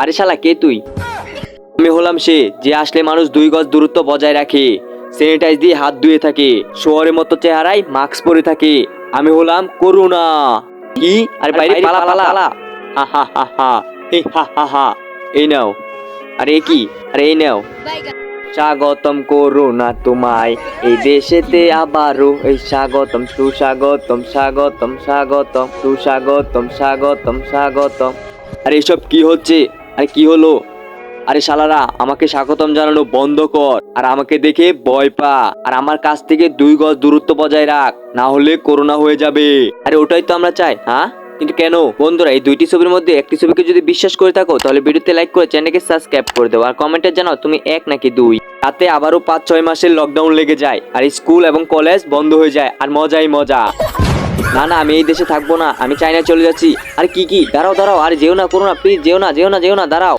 আরে শালা কে তুই? আমি হলাম সে যে আসলে মানুষ দুই গজ দূরত্ব বজায় রাখে। স্যানিটাইজ দিয়ে হাত ধুয়ে থাকে শহরের মতো চেহারায় মাস্ক পরে থাকে। আমি হলাম করুণা। কি? আরে বাইরে পালা পালা। হা হা হা হা। হা হা হা। এই নাও। আরে কি? আরে এই নাও। স্বাগতম করুণা তোমায়। এই দেশেতে আবারও এই স্বাগতম সুস্বাগতম স্বাগতম স্বাগতম সুস্বাগতম স্বাগতম স্বাগতম। আরে এসব কি হচ্ছে? আরে কি হলো? আরে শালারা, আমাকে স্বাগতম জানানো বন্ধ কর। আর আমাকে দেখে ভয় পা। আর আমার কাছ থেকে দুই গজ দূরত্ব বজায় রাখ, না হলে করোনা হয়ে যাবে। আরে ওটাই তো আমরা চাই হ্যাঁ? কিন্তু কেন? বন্ধুরা, এই দুইটি ছবির মধ্যে একটি ছবিকে যদি বিশ্বাস করে থাকো, তাহলে ভিডিওতে লাইক করে চ্যানেলকে সাবস্ক্রাইব করে দেবো আর কমেন্টে জানাও, তুমি এক নাকি দুই? তাতে আবারও পাঁচ ছয় মাসের লকডাউন লেগে যায়, আর স্কুল এবং কলেজ বন্ধ হয়ে যায়, আর মজাই মজা। না না, আমি এই দেশে থাকব না, আমি চাইনা চলে যাচ্ছি। আর কি কি? দাঁড়াও দাঁড়াও, আর যেও না, করো না প্লিজ যেও না যেও না যেও না, দাঁড়াও।